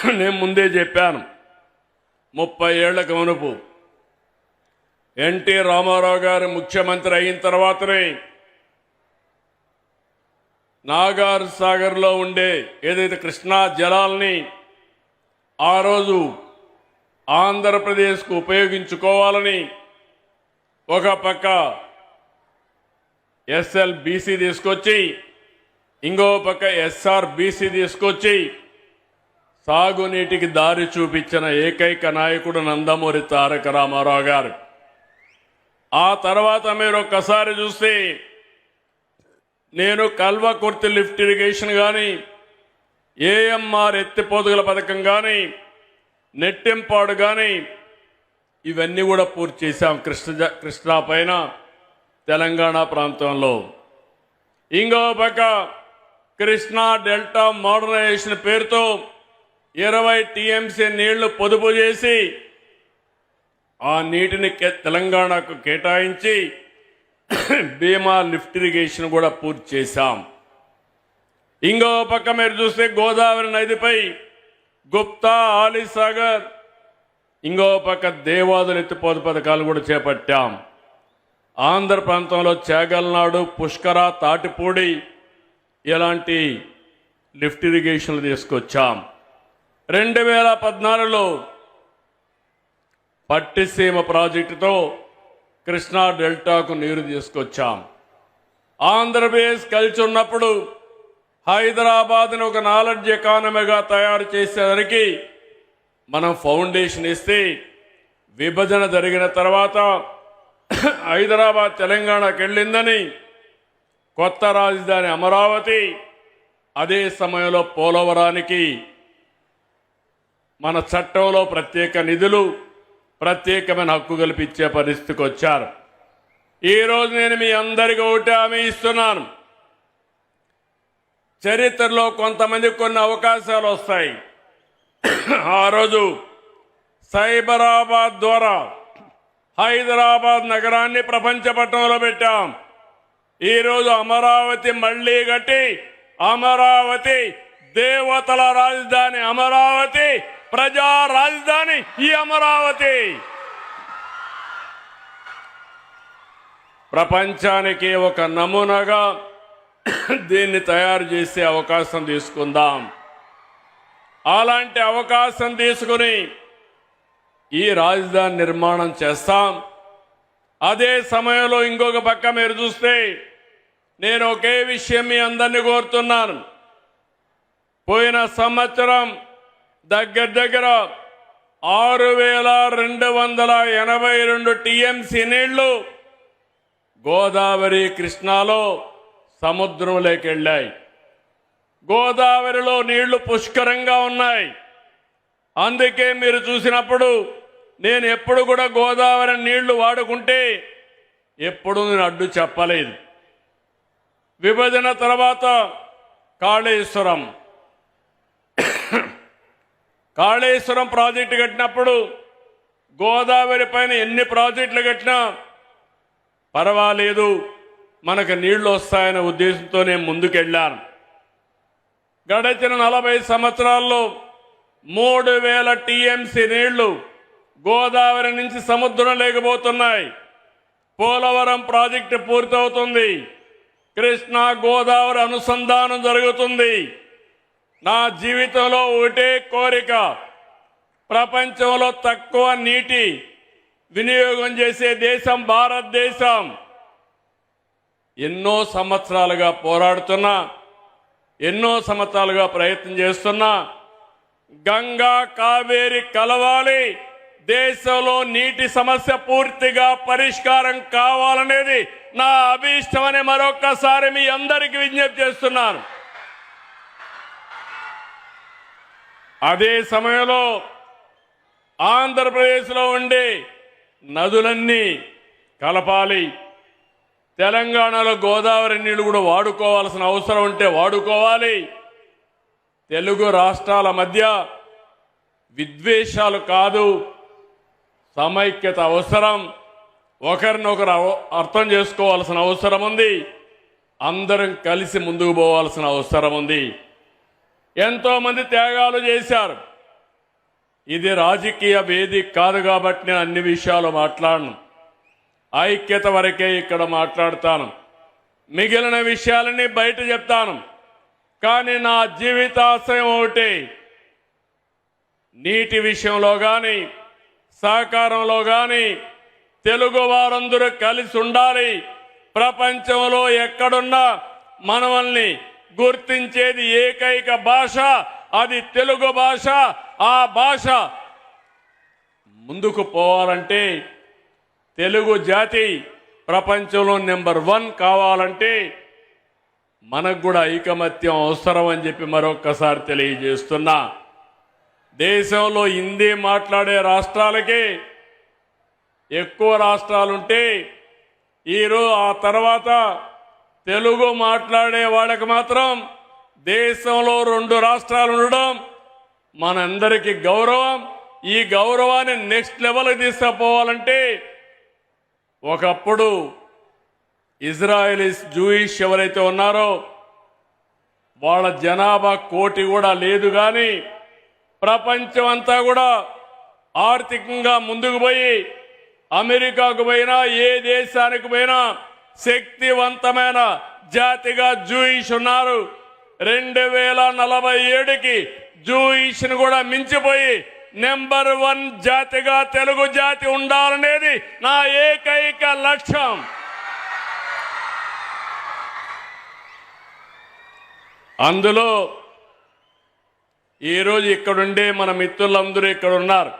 నేను ముందే చెప్పాను. ముప్పై ఏళ్ళ మునుపు ఎన్టీ రామారావు గారు ముఖ్యమంత్రి అయిన తర్వాతనే నాగార్ సాగర్లో ఉండే ఏదైతే కృష్ణా జలాల్ని ఆ రోజు ఆంధ్రప్రదేశ్కు ఉపయోగించుకోవాలని ఒక పక్క ఎస్ఎల్బీసీ తీసుకొచ్చి ఇంకో పక్క ఎస్ఆర్బీసీ తీసుకొచ్చి సాగునీటికి దారి చూపించిన ఏకైక నాయకుడు నందమూరి తారక రామారావు గారు. ఆ తర్వాత మీరు ఒక్కసారి చూస్తే నేను కల్వకుర్తి లిఫ్ట్ ఇరిగేషన్ కానీ ఏఎంఆర్ ఎత్తిపోతుగల పథకం కానీ నెట్టింపాడు కానీ ఇవన్నీ కూడా పూర్తి చేశాం కృష్ణ కృష్ణా పైన తెలంగాణ ప్రాంతంలో. ఇంకో పక్క కృష్ణా డెల్టా మోడర్నైజేషన్ పేరుతో ఇరవై టీఎంసీ నీళ్ళు పొదుపు చేసి ఆ నీటిని కే- తెలంగాణకు కేటాయించి భీమా లిఫ్ట్ ఇరిగేషన్ కూడా పూర్తి చేశాం. ఇంకో పక్క మీరు చూస్తే గోదావరి నదిపై గుప్తా ఆలీసాగర్ ఇంకో పక్క దేవాదుల ఎత్తిపోత పథకాలు కూడా చేపట్టాం. ఆంధ్ర ప్రాంతంలో చేగల్నాడు పుష్కర తాటిపూడి ఇలాంటి లిఫ్ట్ ఇరిగేషన్లు తీసుకొచ్చాం. రెండు వేల పద్నాలుగులో పట్టిసీమ ప్రాజెక్టుతో కృష్ణా డెల్టాకు నీరు తీసుకొచ్చాం. ఆంధ్రప్రదేశ్ కలిసి ఉన్నప్పుడు హైదరాబాద్ని ఒక నాలెడ్జ్ ఎకానమీగా తయారు చేసేసరికి మనం ఫౌండేషన్ ఇస్తే విభజన జరిగిన తర్వాత హైదరాబాద్ తెలంగాణకు వెళ్ళిందని కొత్త రాజధాని అమరావతి అదే సమయంలో పోలవరానికి మన చట్టంలో ప్రత్యేక నిధులు ప్రత్యేకమైన హక్కు కల్పించే పరిస్థితికి వచ్చారు. ఈరోజు నేను మీ అందరికీ ఒకటి హామీ ఇస్తున్నాను. చరిత్రలో కొంతమందికి కొన్ని అవకాశాలు వస్తాయి. ఆ రోజు సైబరాబాద్ ద్వారా హైదరాబాద్ నగరాన్ని ప్రపంచ పట్టణంలో పెట్టాం. ఈరోజు అమరావతి మళ్ళీ కట్టి అమరావతి దేవతల రాజధాని అమరావతి ప్రజా రాజధాని ఈ అమరావతి. ప్రపంచానికి ఒక నమూనాగా దీన్ని తయారు చేసే అవకాశం తీసుకుందాం. అలాంటి అవకాశం తీసుకుని ఈ రాజధాని నిర్మాణం చేస్తాం. అదే సమయంలో ఇంకొక పక్క మీరు చూస్తే నేను ఒకే విషయం మీ అందరినీ కోరుతున్నాను. పోయిన సంవత్సరం దగ్గర దగ్గర ఆరు వేల రెండు వందల ఎనభై రెండు టీఎంసీ నీళ్ళు గోదావరి కృష్ణాలో సముద్రంలోకి వెళ్ళాయి. గోదావరిలో నీళ్ళు పుష్కరంగా ఉన్నాయి. అందుకే మీరు చూసినప్పుడు నేను ఎప్పుడు కూడా గోదావరి నీళ్ళు వాడుకుంటే ఎప్పుడు నేను అడ్డు చెప్పలేదు. విభజన తర్వాత కాళేశ్వరం కాళేశ్వరం ప్రాజెక్టు కట్టినప్పుడు గోదావరి పైన ఎన్ని ప్రాజెక్టులు కట్టినా పర్వాలేదు మనకు నీళ్ళు వస్తాయనే ఉద్దేశంతో నేను ముందుకెళ్ళాను. గడిచిన నలభై సంవత్సరాల్లో మూడు వేల టీఎంసీ నీళ్ళు గోదావరి నుంచి సముద్రం లేకపోతున్నాయి. పోలవరం ప్రాజెక్టు పూర్తవుతుంది. కృష్ణా గోదావరి అనుసంధానం జరుగుతుంది. నా జీవితంలో ఒకటే కోరిక ప్రపంచంలో తక్కువ నీటి వినియోగం చేసే దేశం భారతదేశం. ఎన్నో సంవత్సరాలుగా పోరాడుతున్నా ఎన్నో సంవత్సరాలుగా ప్రయత్నం చేస్తున్నా గంగా కావేరి కలవాలి దేశంలో నీటి సమస్య పూర్తిగా పరిష్కారం కావాలనేది నా అభీష్టమని మరొక్కసారి మీ అందరికీ విజ్ఞప్తి చేస్తున్నాను. అదే సమయంలో ఆంధ్రప్రదేశ్లో ఉండే నదులన్నీ కలపాలి. తెలంగాణలో గోదావరి నీళ్ళు కూడా వాడుకోవాల్సిన అవసరం ఉంటే వాడుకోవాలి. తెలుగు రాష్ట్రాల మధ్య విద్వేషాలు కాదు సమైక్యత అవసరం. ఒకరినొకరు అవ- అర్థం చేసుకోవాల్సిన అవసరం ఉంది. అందరం కలిసి ముందుకు పోవాల్సిన అవసరం ఉంది. ఎంతోమంది త్యాగాలు చేశారు. ఇది రాజకీయ వేదిక కాదు కాబట్టి నేను అన్ని విషయాలు మాట్లాడను. ఐక్యత వరకే ఇక్కడ మాట్లాడతాను. మిగిలిన విషయాలని బయట చెప్తాను. కానీ నా జీవితాశయం ఒకటి. నీటి విషయంలో కానీ సహకారంలో కానీ తెలుగు వారందరూ కలిసి ఉండాలి. ప్రపంచంలో ఎక్కడున్నా మనవల్ని గుర్తించేది ఏకైక భాష అది తెలుగు భాష. ఆ భాష ముందుకు పోవాలంటే తెలుగు జాతి ప్రపంచంలో నెంబర్ వన్ కావాలంటే మనకు కూడా ఐకమత్యం అవసరం అని చెప్పి మరొక్కసారి తెలియజేస్తున్నా. దేశంలో హిందీ మాట్లాడే రాష్ట్రాలకే ఎక్కువ రాష్ట్రాలుంటే ఈరోజు ఆ తర్వాత తెలుగు మాట్లాడే వాళ్ళకి మాత్రం దేశంలో రెండు రాష్ట్రాలు ఉండడం మనందరికీ గౌరవం. ఈ గౌరవాన్ని నెక్స్ట్ లెవెల్కి తీసుకుపోవాలంటే ఒకప్పుడు ఇజ్రాయలీస్ జూయిష్ ఎవరైతే ఉన్నారో వాళ్ళ జనాభా కోటి కూడా లేదు కానీ ప్రపంచం అంతా కూడా ఆర్థికంగా ముందుకు పోయి అమెరికాకు పోయినా ఏ దేశానికి పోయినా శక్తివంతమైన జాతిగా జూయిష్ ఉన్నారు. రెండు వేల నలభై ఏడుకి జూయిష్ను కూడా మించిపోయి నెంబర్ వన్ జాతిగా తెలుగు జాతి ఉండాలనేది నా ఏకైక లక్ష్యం. అందులో ఈరోజు ఇక్కడుండే మన మిత్రులందరూ ఇక్కడ ఉన్నారు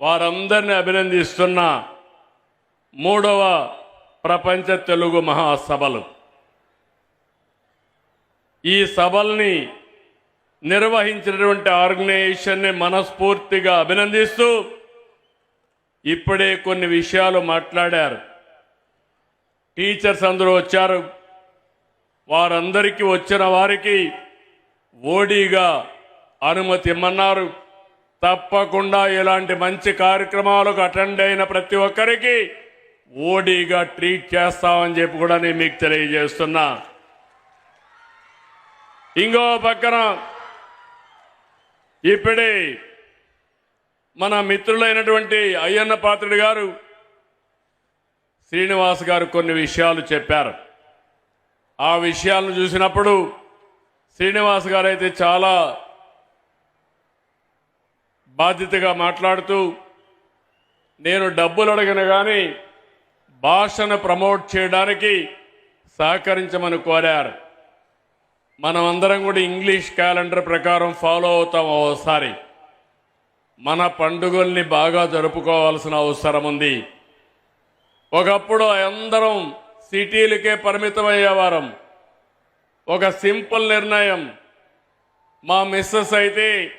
వారందరిని అభినందిస్తున్న. మూడవ ప్రపంచ తెలుగు మహాసభలు. ఈ సభల్ని నిర్వహించినటువంటి ఆర్గనైజేషన్ని మనస్ఫూర్తిగా అభినందిస్తూ ఇప్పుడే కొన్ని విషయాలు మాట్లాడారు. టీచర్స్ అందరూ వచ్చారు. వారందరికీ వచ్చిన వారికి ఓడీగా అనుమతి ఇమ్మన్నారు. తప్పకుండా ఇలాంటి మంచి కార్యక్రమాలకు అటెండ్ అయిన ప్రతి ఒక్కరికి ఓడీగా ట్రీట్ చేస్తామని చెప్పి కూడా నేను మీకు తెలియజేస్తున్నా. ఇంకో పక్కన ఇప్పుడే మన మిత్రులైనటువంటి అయ్యన్న పాత్రుడు గారు శ్రీనివాస్ గారు కొన్ని విషయాలు చెప్పారు. ఆ విషయాలను చూసినప్పుడు శ్రీనివాస్ గారు అయితే చాలా బాధ్యతగా మాట్లాడుతూ నేను డబ్బులు అడగను కానీ భాషను ప్రమోట్ చేయడానికి సహకరించమని కోరారు. మనం అందరం కూడా ఇంగ్లీష్ క్యాలెండర్ ప్రకారం ఫాలో అవుతాం ఓసారి. మన పండుగల్ని బాగా జరుపుకోవాల్సిన అవసరం ఉంది. ఒకప్పుడు అందరం సిటీలకే పరిమితమయ్యేవారం. ఒక సింపుల్ నిర్ణయం. మా మిస్సెస్ అయితే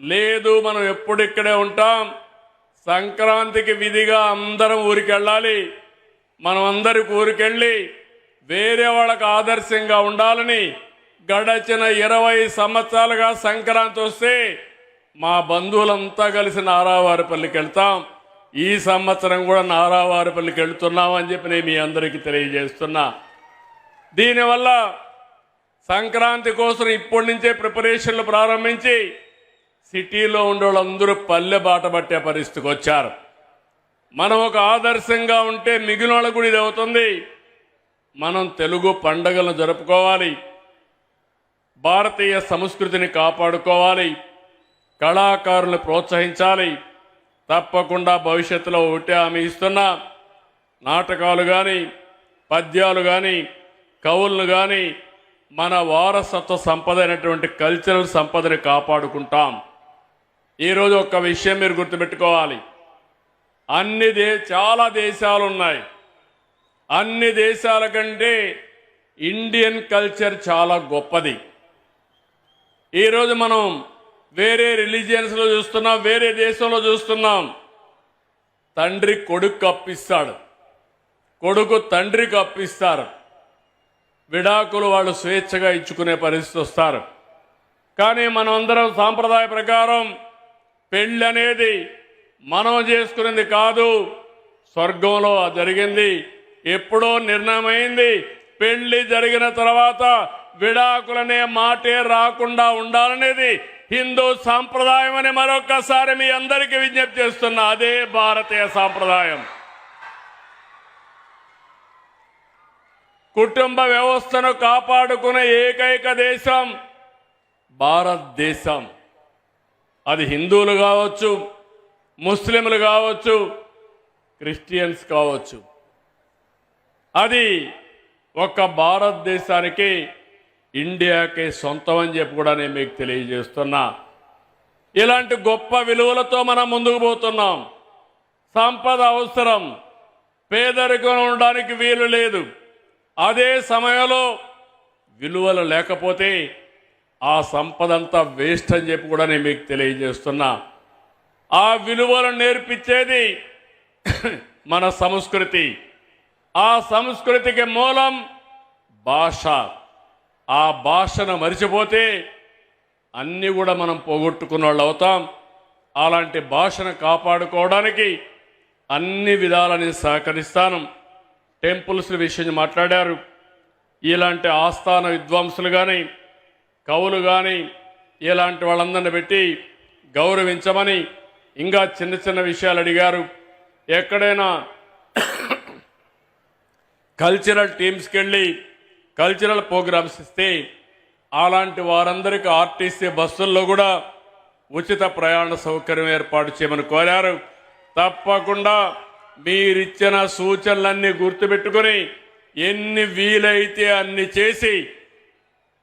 లేదు మనం ఎప్పుడు ఇక్కడే ఉంటాం. సంక్రాంతికి విధిగా అందరం ఊరికి వెళ్ళాలి మనం అందరి ఊరికెళ్ళి వేరే వాళ్ళకు ఆదర్శంగా ఉండాలని గడచిన ఇరవై సంవత్సరాలుగా సంక్రాంతి వస్తే మా బంధువులంతా కలిసి నారావారిపల్లికి వెళ్తాం. ఈ సంవత్సరం కూడా నారావారిపల్లికి వెళ్తున్నాం అని చెప్పి నేను మీ అందరికీ తెలియజేస్తున్నా. దీనివల్ల సంక్రాంతి కోసం ఇప్పటి నుంచే ప్రిపరేషన్లు ప్రారంభించి సిటీలో ఉండే వాళ్ళందరూ పల్లె బాట పట్టే పరిస్థితికి వచ్చారు. మనం ఒక ఆదర్శంగా ఉంటే మిగిలిన వాళ్ళకు కూడా ఇది అవుతుంది. మనం తెలుగు పండగలను జరుపుకోవాలి. భారతీయ సంస్కృతిని కాపాడుకోవాలి. కళాకారులను ప్రోత్సహించాలి. తప్పకుండా భవిష్యత్తులో ఒకటే హామీ ఇస్తున్నా నాటకాలు కానీ పద్యాలు కానీ కవులను కానీ మన వారసత్వ సంపద అయినటువంటి కల్చరల్ సంపదని కాపాడుకుంటాం. ఈరోజు ఒక విషయం మీరు గుర్తుపెట్టుకోవాలి. అన్ని దే చాలా దేశాలు ఉన్నాయి అన్ని దేశాల కంటే ఇండియన్ కల్చర్ చాలా గొప్పది. ఈరోజు మనం వేరే రిలీజియన్స్లో చూస్తున్నాం వేరే దేశంలో చూస్తున్నాం. తండ్రి కొడుకు అప్పిస్తాడు. కొడుకు తండ్రికి అప్పిస్తారు. విడాకులు వాళ్ళు స్వేచ్ఛగా ఇచ్చుకునే పరిస్థితి వస్తారు. కానీ మనం అందరం సాంప్రదాయ ప్రకారం పెళ్ళి అనేది మనం చేసుకునేది కాదు. స్వర్గంలో జరిగింది. ఎప్పుడో నిర్ణయమైంది. పెళ్ళి జరిగిన తర్వాత విడాకులనే మాటే రాకుండా ఉండాలనేది హిందూ సాంప్రదాయం అని మరొకసారి మీ అందరికీ విజ్ఞప్తి చేస్తున్నా. అదే భారతీయ సాంప్రదాయం. కుటుంబ వ్యవస్థను కాపాడుకునే ఏకైక దేశం భారతదేశం. అది హిందువులు కావచ్చు ముస్లింలు కావచ్చు క్రిస్టియన్స్ కావచ్చు. అది ఒక భారతదేశానికి ఇండియాకి సొంతం అని చెప్పి కూడా నేను మీకు తెలియజేస్తున్నా. ఇలాంటి గొప్ప విలువలతో మనం ముందుకు పోతున్నాం. సంపద అవసరం. పేదరికం ఉండడానికి వీలు లేదు. అదే సమయంలో విలువలు లేకపోతే ఆ సంపద అంతా వేస్ట్ అని చెప్పి కూడా నేను మీకు తెలియజేస్తున్నా. ఆ విలువలను నేర్పించేది మన సంస్కృతి. ఆ సంస్కృతికి మూలం భాష. ఆ భాషను మరిచిపోతే అన్నీ కూడా మనం పోగొట్టుకున్న వాళ్ళు అవుతాం. అలాంటి భాషను కాపాడుకోవడానికి అన్ని విధాలని సహకరిస్తాను. టెంపుల్స్ విషయం మాట్లాడారు. ఇలాంటి ఆస్థాన విద్వాంసులు కానీ కవులు కానీ ఇలాంటి వాళ్ళందరిని పెట్టి గౌరవించమని ఇంకా చిన్న చిన్న విషయాలు అడిగారు. ఎక్కడైనా కల్చరల్ టీమ్స్కి వెళ్ళి కల్చరల్ ప్రోగ్రామ్స్ ఇస్తే అలాంటి వారందరికీ ఆర్టీసీ బస్సుల్లో కూడా ఉచిత ప్రయాణ సౌకర్యం ఏర్పాటు చేయమని కోరారు. తప్పకుండా మీరిచ్చిన సూచనలన్నీ గుర్తుపెట్టుకొని ఎన్ని వీలైతే అన్ని చేసి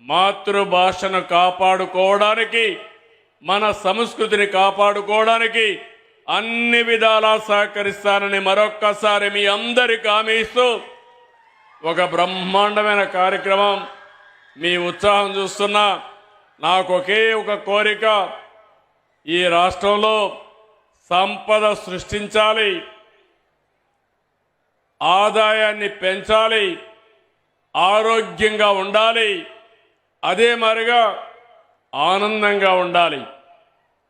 మాతృభాషను కాపాడుకోవడానికి మన సంస్కృతిని కాపాడుకోవడానికి అన్ని విధాలా సహకరిస్తానని మరొక్కసారి మీ అందరికి హామీ ఇస్తూ ఒక బ్రహ్మాండమైన కార్యక్రమం మీ ఉత్సాహం చూస్తున్నా. నాకు ఒకే ఒక కోరిక ఈ రాష్ట్రంలో సంపద సృష్టించాలి ఆదాయాన్ని పెంచాలి ఆరోగ్యంగా ఉండాలి. అదే మరిగా ఆనందంగా ఉండాలి.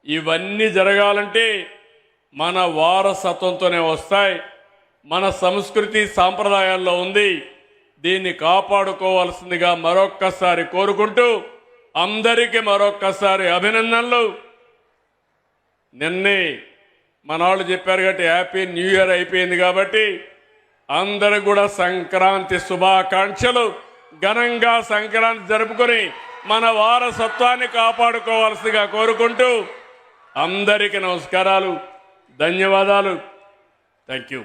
ఇవన్నీ జరగాలంటే మన వారసత్వంతోనే వస్తాయి. మన సంస్కృతి సాంప్రదాయాల్లో ఉంది. దీన్ని కాపాడుకోవాల్సిందిగా మరొక్కసారి కోరుకుంటూ అందరికీ మరొక్కసారి అభినందనలు. నిన్నే మన వాళ్ళు చెప్పారు కాబట్టి హ్యాపీ న్యూ ఇయర్ అయిపోయింది కాబట్టి అందరూ కూడా సంక్రాంతి శుభాకాంక్షలు. ఘనంగా సంక్రాంతి జరుపుకొని మన వారసత్వాన్ని కాపాడుకోవాల్సిగా కోరుకుంటూ అందరికీ నమస్కారాలు ధన్యవాదాలు. Thank you